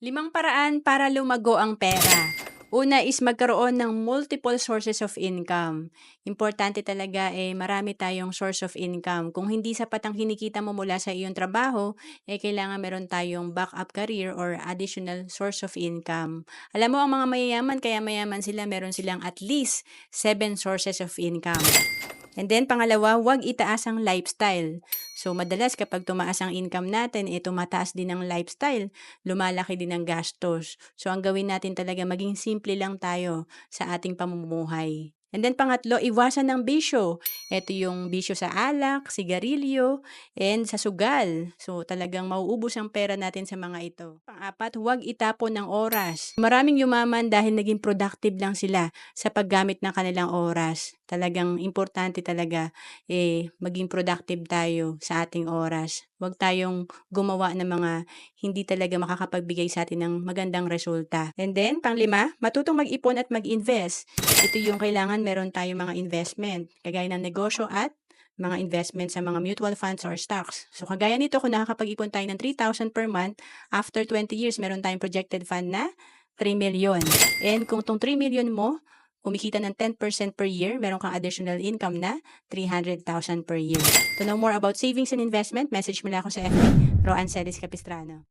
Limang paraan para lumago ang pera. Una is magkaroon ng multiple sources of income. Importante talaga eh marami tayong source of income. Kung hindi sapat ang kinikita mo mula sa iyong trabaho, eh kailangan meron tayong backup career or additional source of income. Alam mo ang mga mayayaman, kaya mayaman sila, meron silang at least seven sources of income. And then pangalawa, huwag itaas ang lifestyle. So madalas kapag tumaas ang income natin, eh tumataas din ang lifestyle, lumalaki din ang gastos. So ang gawin natin talaga maging simple lang tayo sa ating pamumuhay. And then pangatlo, iwasan ng bisyo. Ito yung bisyo sa alak, sigarilyo, and sa sugal. So talagang mauubos ang pera natin sa mga ito. Pang-apat, huwag itapon ng oras. Maraming yumaman dahil naging productive lang sila sa paggamit ng kanilang oras. Talagang importante talaga eh maging productive tayo sa ating oras. Huwag tayong gumawa ng mga hindi talaga makakapagbigay sa atin ng magandang resulta. And then, panglima, matutong mag-ipon at mag-invest. Ito yung kailangan meron tayong mga investment, kagaya ng negosyo at mga investment sa mga mutual funds or stocks. So, kagaya nito, kung nakakapag-ipon tayo ng 3,000 per month, after 20 years, meron tayong projected fund na 3 million. And kung tong 3 million mo, kumikita ng 10% per year, meron kang additional income na 300,000 per year. To know more about savings and investment, message mo lang ako sa FB, Roan Celis Capistrano.